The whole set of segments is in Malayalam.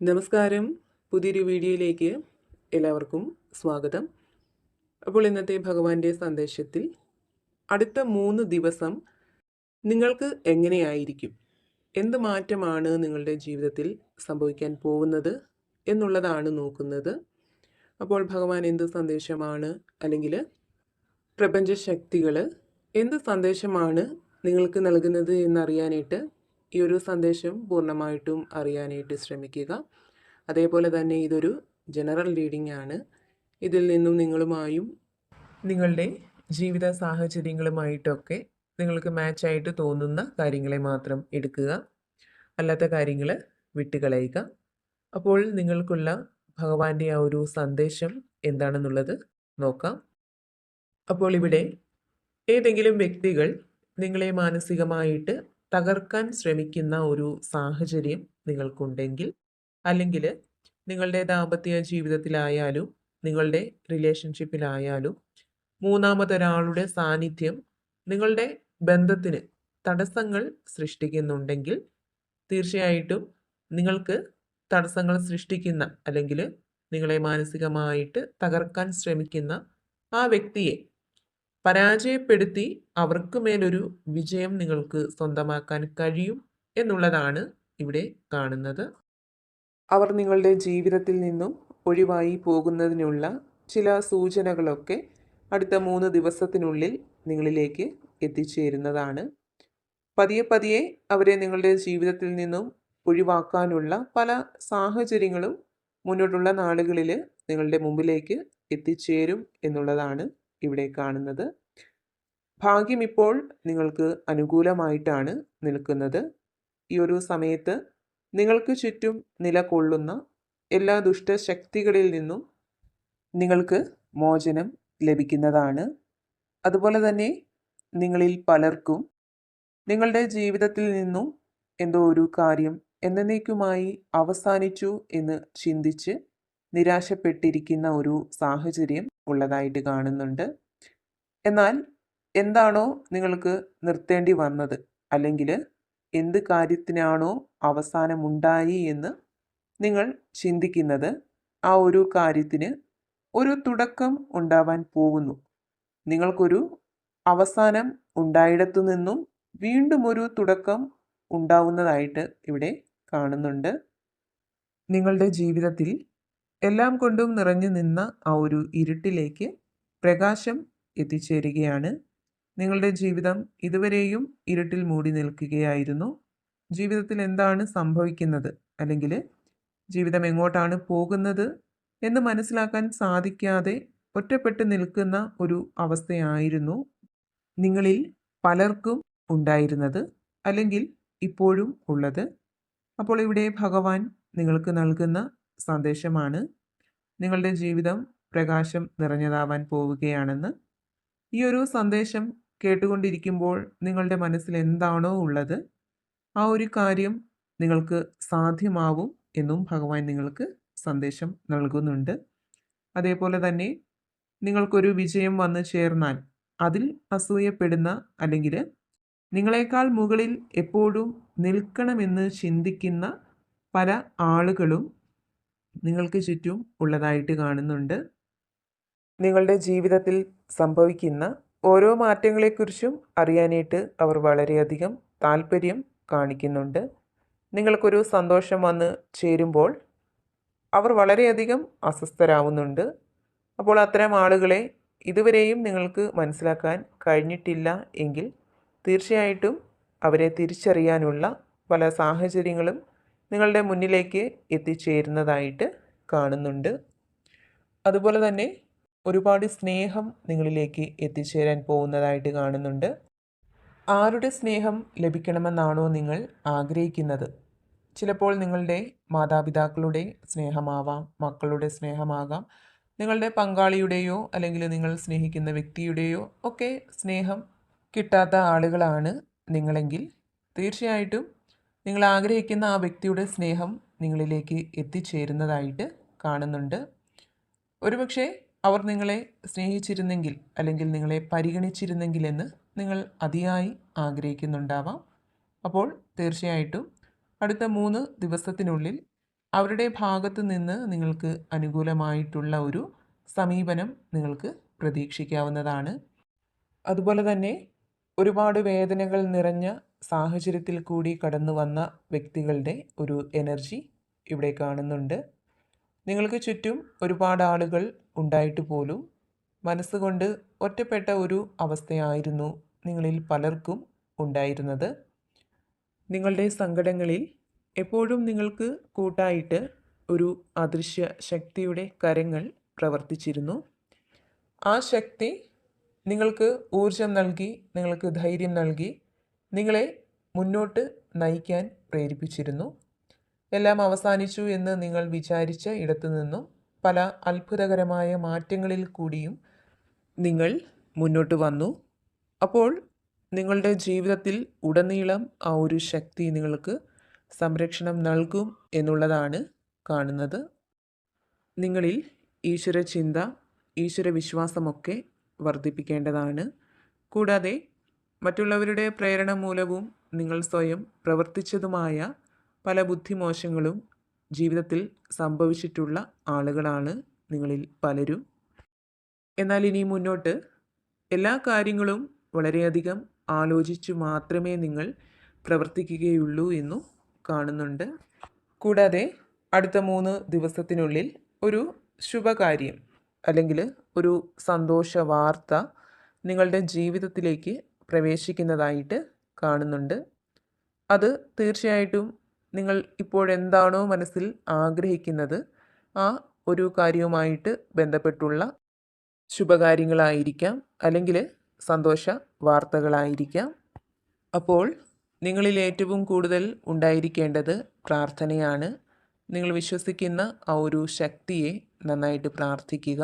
നമസ്കാരം. പുതിയൊരു വീഡിയോയിലേക്ക് എല്ലാവർക്കും സ്വാഗതം. അപ്പോൾ ഇന്നത്തെ ഭഗവാന്റെ സന്ദേശത്തിൽ അടുത്ത മൂന്ന് ദിവസം നിങ്ങൾക്ക് എങ്ങനെയായിരിക്കും? എന്ത് മാറ്റമാണ് നിങ്ങളുടെ ജീവിതത്തിൽ സംഭവിക്കാൻ പോകുന്നത് എന്നുള്ളതാണ് നോക്കുന്നത്. അപ്പോൾ ഭഗവാൻ എന്ത് സന്ദേശമാണ്? അല്ലെങ്കിൽ പ്രപഞ്ചശക്തികൾ എന്ത് സന്ദേശമാണ് നിങ്ങൾക്ക് നൽകുന്നത് എന്നറിയാനായിട്ട് ഈ ഒരു സന്ദേശം പൂർണമായിട്ടും അറിയാനായിട്ട് ശ്രമിക്കുക. അതേപോലെ തന്നെ ഇതൊരു ജനറൽ റീഡിംഗ് ആണ് ഇതിൽ നിന്നും നിങ്ങളുമായും നിങ്ങളുടെ ജീവിത സാഹചര്യങ്ങളുമായിട്ടൊക്കെ നിങ്ങൾക്ക് മാച്ചായിട്ട് തോന്നുന്ന കാര്യങ്ങളെ മാത്രം എടുക്കുക. അല്ലാത്ത കാര്യങ്ങൾ വിട്ടുകളയുക. അപ്പോൾ നിങ്ങൾക്കുള്ള ഭഗവാന്റെ ആ ഒരു സന്ദേശം എന്താണെന്നുള്ളത് നോക്കാം. അപ്പോൾ ഇവിടെ ഏതെങ്കിലും വ്യക്തികൾ നിങ്ങളെ മാനസികമായിട്ട് തകർക്കാൻ ശ്രമിക്കുന്ന ഒരു സാഹചര്യം നിങ്ങൾക്കുണ്ടെങ്കിൽ അല്ലെങ്കിൽ നിങ്ങളുടെ ദാമ്പത്യ ജീവിതത്തിലായാലും നിങ്ങളുടെ റിലേഷൻഷിപ്പിലായാലും മൂന്നാമതൊരാളുടെ സാന്നിധ്യം നിങ്ങളുടെ ബന്ധത്തിന് തടസ്സങ്ങൾ സൃഷ്ടിക്കുന്നുണ്ടെങ്കിൽ തീർച്ചയായിട്ടും നിങ്ങൾക്ക് തടസ്സങ്ങൾ സൃഷ്ടിക്കുന്ന അല്ലെങ്കിൽ നിങ്ങളെ മാനസികമായിട്ട് തകർക്കാൻ ശ്രമിക്കുന്ന ആ വ്യക്തിയെ പരാജയപ്പെടുത്തി അവർക്ക് മേലൊരു വിജയം നിങ്ങൾക്ക് സ്വന്തമാക്കാൻ കഴിയും എന്നുള്ളതാണ് ഇവിടെ കാണുന്നത്. അവർ നിങ്ങളുടെ ജീവിതത്തിൽ നിന്നും ഒഴിവായി പോകുന്നതിനുള്ള ചില സൂചനകളൊക്കെ അടുത്ത മൂന്ന് ദിവസത്തിനുള്ളിൽ നിങ്ങളിലേക്ക് എത്തിച്ചേരുന്നതാണ്. പതിയെ പതിയെ അവരെ നിങ്ങളുടെ ജീവിതത്തിൽ നിന്നും ഒഴിവാക്കാനുള്ള പല സാഹചര്യങ്ങളും മുന്നോട്ടുള്ള നാളുകളിൽ നിങ്ങളുടെ മുമ്പിലേക്ക് എത്തിച്ചേരും എന്നുള്ളതാണ്. ഇവിടെ കാണുന്നത്. ഭാഗ്യം ഇപ്പോൾ നിങ്ങൾക്ക് അനുകൂലമായിട്ടാണ് നിൽക്കുന്നത്. ഈ ഒരു സമയത്ത് നിങ്ങൾക്ക് ചുറ്റും നിലകൊള്ളുന്ന എല്ലാ ദുഷ്ടശക്തികളിൽ നിന്നും നിങ്ങൾക്ക് മോചനം ലഭിക്കുന്നതാണ്. അതുപോലെ തന്നെ നിങ്ങളിൽ പലർക്കും നിങ്ങളുടെ ജീവിതത്തിൽ നിന്നും എന്തോ ഒരു കാര്യം എന്നേക്കുമായി അവസാനിച്ചു എന്ന് ചിന്തിച്ച് നിരാശപ്പെട്ടിരിക്കുന്ന ഒരു സാഹചര്യം ഉള്ളതായിട്ട് കാണുന്നുണ്ട്. എന്നാൽ എന്താണോ നിങ്ങൾക്ക് നിർത്തേണ്ടി വന്നത്? അല്ലെങ്കിൽ എന്ത് കാര്യത്തിനാണോ അവസാനമുണ്ടായി എന്ന് നിങ്ങൾ ചിന്തിക്കുന്നത്? ആ ഒരു കാര്യത്തിന് ഒരു തുടക്കം ഉണ്ടാവാൻ പോകുന്നു. നിങ്ങൾക്കൊരു അവസാനം ഉണ്ടായിടത്തു നിന്നും വീണ്ടും ഒരു തുടക്കം ഉണ്ടാവുന്നതായിട്ട് ഇവിടെ കാണുന്നുണ്ട്. നിങ്ങളുടെ ജീവിതത്തിൽ എല്ലാം കൊണ്ടും നിറഞ്ഞു നിന്ന ആ ഒരു ഇരുട്ടിലേക്ക് പ്രകാശം എത്തിച്ചേരുകയാണ്. നിങ്ങളുടെ ജീവിതം ഇതുവരെയും ഇരുട്ടിൽ മൂടി നിൽക്കുകയായിരുന്നു. ജീവിതത്തിൽ എന്താണ് സംഭവിക്കുന്നത്? അല്ലെങ്കിൽ ജീവിതം എങ്ങോട്ടാണ് പോകുന്നത്? എന്ന് മനസ്സിലാക്കാൻ സാധിക്കാതെ ഒറ്റപ്പെട്ട് നിൽക്കുന്ന ഒരു അവസ്ഥയായിരുന്നു നിങ്ങളിൽ പലർക്കും ഉണ്ടായിരുന്നത് അല്ലെങ്കിൽ ഇപ്പോഴും ഉള്ളത്. അപ്പോൾ ഇവിടെ ഭഗവാൻ നിങ്ങൾക്ക് നൽകുന്ന സന്ദേശമാണ്. നിങ്ങളുടെ ജീവിതം പ്രകാശം നിറഞ്ഞതാവാൻ പോവുകയാണെന്ന്. ഈ ഒരു സന്ദേശം കേട്ടുകൊണ്ടിരിക്കുമ്പോൾ നിങ്ങളുടെ മനസ്സിൽ എന്താണോ ഉള്ളത് ആ ഒരു കാര്യം നിങ്ങൾക്ക് സാധ്യമാവും എന്നും ഭഗവാൻ നിങ്ങൾക്ക് സന്ദേശം നൽകുന്നുണ്ട്. അതേപോലെ തന്നെ നിങ്ങൾക്കൊരു വിജയം വന്നു ചേർന്നാൽ അതിൽ അസൂയപ്പെടുന്ന അല്ലെങ്കിൽ നിങ്ങളെക്കാൾ മുകളിൽ എപ്പോഴും നിൽക്കണമെന്ന് ചിന്തിക്കുന്ന പല ആളുകളും നിങ്ങൾക്ക് ചുറ്റും ഉള്ളതായിട്ട് കാണുന്നുണ്ട്. നിങ്ങളുടെ ജീവിതത്തിൽ സംഭവിക്കുന്ന ഓരോ മാറ്റങ്ങളെക്കുറിച്ചും അറിയാനായിട്ട് അവർ വളരെയധികം താല്പര്യം കാണിക്കുന്നുണ്ട്. നിങ്ങൾക്കൊരു സന്തോഷം വന്ന് ചേരുമ്പോൾ അവർ വളരെയധികം അസ്വസ്ഥരാവുന്നുണ്ട്. അപ്പോൾ അത്തരം ആളുകളെ ഇതുവരെയും നിങ്ങൾക്ക് മനസ്സിലാക്കാൻ കഴിഞ്ഞിട്ടില്ല എങ്കിൽ തീർച്ചയായിട്ടും അവരെ തിരിച്ചറിയാനുള്ള പല സാഹചര്യങ്ങളും നിങ്ങളുടെ മുന്നിലേക്ക് എത്തിച്ചേരുന്നതായിട്ട് കാണുന്നുണ്ട്. അതുപോലെ തന്നെ ഒരുപാട് സ്നേഹം നിങ്ങളിലേക്ക് എത്തിച്ചേരാൻ പോകുന്നതായിട്ട് കാണുന്നുണ്ട്. ആരുടെ സ്നേഹം ലഭിക്കണമെന്നാണോ നിങ്ങൾ ആഗ്രഹിക്കുന്നത്? ചിലപ്പോൾ നിങ്ങളുടെ മാതാപിതാക്കളുടെ സ്നേഹമാവാം മക്കളുടെ സ്നേഹമാകാം. നിങ്ങളുടെ പങ്കാളിയുടെയോ അല്ലെങ്കിൽ നിങ്ങൾ സ്നേഹിക്കുന്ന വ്യക്തിയുടെയോ ഒക്കെ സ്നേഹം കിട്ടാത്ത ആളുകളാണ് നിങ്ങളെങ്കിൽ. തീർച്ചയായിട്ടും നിങ്ങൾ ആഗ്രഹിക്കുന്ന ആ വ്യക്തിയുടെ സ്നേഹം നിങ്ങളിലേക്ക് എത്തിച്ചേരുന്നതായിട്ട് കാണുന്നുണ്ട്. ഒരുപക്ഷെ അവർ നിങ്ങളെ സ്നേഹിച്ചിരുന്നെങ്കിൽ അല്ലെങ്കിൽ നിങ്ങളെ പരിഗണിച്ചിരുന്നെങ്കിൽ എന്ന് നിങ്ങൾ അതിയായി ആഗ്രഹിക്കുന്നുണ്ടാവാം. അപ്പോൾ തീർച്ചയായിട്ടും അടുത്ത മൂന്ന് ദിവസത്തിനുള്ളിൽ അവരുടെ ഭാഗത്ത് നിന്ന് നിങ്ങൾക്ക് അനുകൂലമായിട്ടുള്ള ഒരു സമീപനം നിങ്ങൾക്ക് പ്രതീക്ഷിക്കാവുന്നതാണ്. അതുപോലെ തന്നെ ഒരുപാട് വേദനകൾ നിറഞ്ഞ സാഹചര്യത്തിൽ കൂടി കടന്നു വന്ന വ്യക്തികളുടെ ഒരു എനർജി ഇവിടെ കാണുന്നുണ്ട്. നിങ്ങൾക്ക് ചുറ്റും ഒരുപാട് ആളുകൾ ഉണ്ടായിട്ട് പോലും മനസ്സുകൊണ്ട് ഒറ്റപ്പെട്ട ഒരു അവസ്ഥയായിരുന്നു നിങ്ങളിൽ പലർക്കും ഉണ്ടായിരുന്നത്. നിങ്ങളുടെ സങ്കടങ്ങളിൽ എപ്പോഴും നിങ്ങൾക്ക് കൂട്ടായിട്ട് ഒരു അദൃശ്യ ശക്തിയുടെ കരങ്ങൾ പ്രവർത്തിച്ചിരുന്നു. ആ ശക്തി നിങ്ങൾക്ക് ഊർജം നൽകി നിങ്ങൾക്ക് ധൈര്യം നൽകി നിങ്ങളെ മുന്നോട്ട് നയിക്കാൻ പ്രേരിപ്പിച്ചിരുന്നു. എല്ലാം അവസാനിച്ചു എന്ന് നിങ്ങൾ വിചാരിച്ച ഇടത്തു നിന്നും പല അത്ഭുതകരമായ മാറ്റങ്ങളിൽ കൂടിയും നിങ്ങൾ മുന്നോട്ട് വന്നു. അപ്പോൾ നിങ്ങളുടെ ജീവിതത്തിൽ ഉടനീളം ആ ഒരു ശക്തി നിങ്ങൾക്ക് സംരക്ഷണം നൽകും എന്നുള്ളതാണ് കാണുന്നത്. നിങ്ങളിൽ ഈശ്വര ചിന്ത ഈശ്വര വിശ്വാസമൊക്കെ വർദ്ധിപ്പിക്കേണ്ടതാണ്. കൂടാതെ മറ്റുള്ളവരുടെ പ്രേരണ മൂലവും നിങ്ങൾ സ്വയം പ്രവർത്തിച്ചതുമായ പല ബുദ്ധിമോശങ്ങളും ജീവിതത്തിൽ സംഭവിച്ചിട്ടുള്ള ആളുകളാണ് നിങ്ങളിൽ പലരും. എന്നാൽ ഇനി മുന്നോട്ട് എല്ലാ കാര്യങ്ങളും വളരെയധികം ആലോചിച്ചു മാത്രമേ നിങ്ങൾ പ്രവർത്തിക്കുകയുള്ളൂ എന്നു കാണുന്നുണ്ട്. കൂടാതെ അടുത്ത മൂന്ന് ദിവസത്തിനുള്ളിൽ ഒരു ശുഭകാര്യം അല്ലെങ്കിൽ ഒരു സന്തോഷ വാർത്ത നിങ്ങളുടെ ജീവിതത്തിലേക്ക് പ്രവേശിക്കുന്നതായിട്ട് കാണുന്നുണ്ട്. അത് തീർച്ചയായിട്ടും നിങ്ങൾ ഇപ്പോഴെന്താണോ മനസ്സിൽ ആഗ്രഹിക്കുന്നത് ആ ഒരു കാര്യവുമായിട്ട് ബന്ധപ്പെട്ടുള്ള ശുഭകാര്യങ്ങളായിരിക്കാം. അല്ലെങ്കിൽ സന്തോഷ വാർത്തകളായിരിക്കാം. അപ്പോൾ നിങ്ങളിൽ ഏറ്റവും കൂടുതൽ ഉണ്ടായിരിക്കേണ്ടത് പ്രാർത്ഥനയാണ്. നിങ്ങൾ വിശ്വസിക്കുന്ന ആ ഒരു ശക്തിയെ നന്നായിട്ട് പ്രാർത്ഥിക്കുക.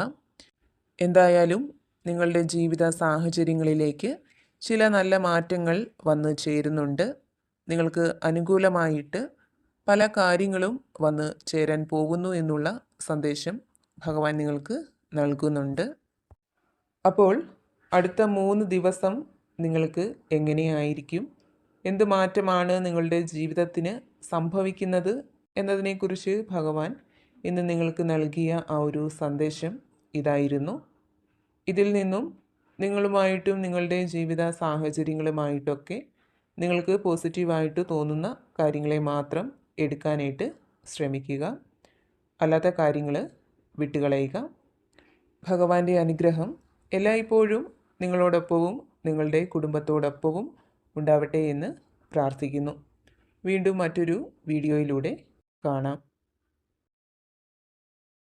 എന്തായാലും നിങ്ങളുടെ ജീവിത സാഹചര്യങ്ങളിലേക്ക് ചില നല്ല മാറ്റങ്ങൾ വന്നു ചേരുന്നുണ്ട്. നിങ്ങൾക്ക് അനുകൂലമായിട്ട് പല കാര്യങ്ങളും വന്ന് ചേരാൻ പോകുന്നു എന്നുള്ള സന്ദേശം ഭഗവാൻ നിങ്ങൾക്ക് നൽകുന്നുണ്ട്. അപ്പോൾ അടുത്ത മൂന്ന് ദിവസം നിങ്ങൾക്ക് എങ്ങനെയായിരിക്കും? എന്ത് മാറ്റമാണ് നിങ്ങളുടെ ജീവിതത്തിന് സംഭവിക്കുന്നത് എന്നതിനെക്കുറിച്ച് ഭഗവാൻ ഇന്ന് നിങ്ങൾക്ക് നൽകിയ ആ ഒരു സന്ദേശം ഇതായിരുന്നു. ഇതിൽ നിന്നും നിങ്ങളുമായിട്ടും നിങ്ങളുടെ ജീവിത സാഹചര്യങ്ങളുമായിട്ടൊക്കെ നിങ്ങൾക്ക് പോസിറ്റീവായിട്ട് തോന്നുന്ന കാര്യങ്ങളെ മാത്രം എടുക്കാനായിട്ട് ശ്രമിക്കുക. അല്ലാത്ത കാര്യങ്ങൾ വിട്ടുകളയുക. ഭഗവാന്റെ അനുഗ്രഹം എല്ലായ്പ്പോഴും നിങ്ങളോടൊപ്പവും നിങ്ങളുടെ കുടുംബത്തോടൊപ്പവും ഉണ്ടാവട്ടെ എന്ന് പ്രാർത്ഥിക്കുന്നു. വീണ്ടും മറ്റൊരു വീഡിയോയിലൂടെ കാണാം.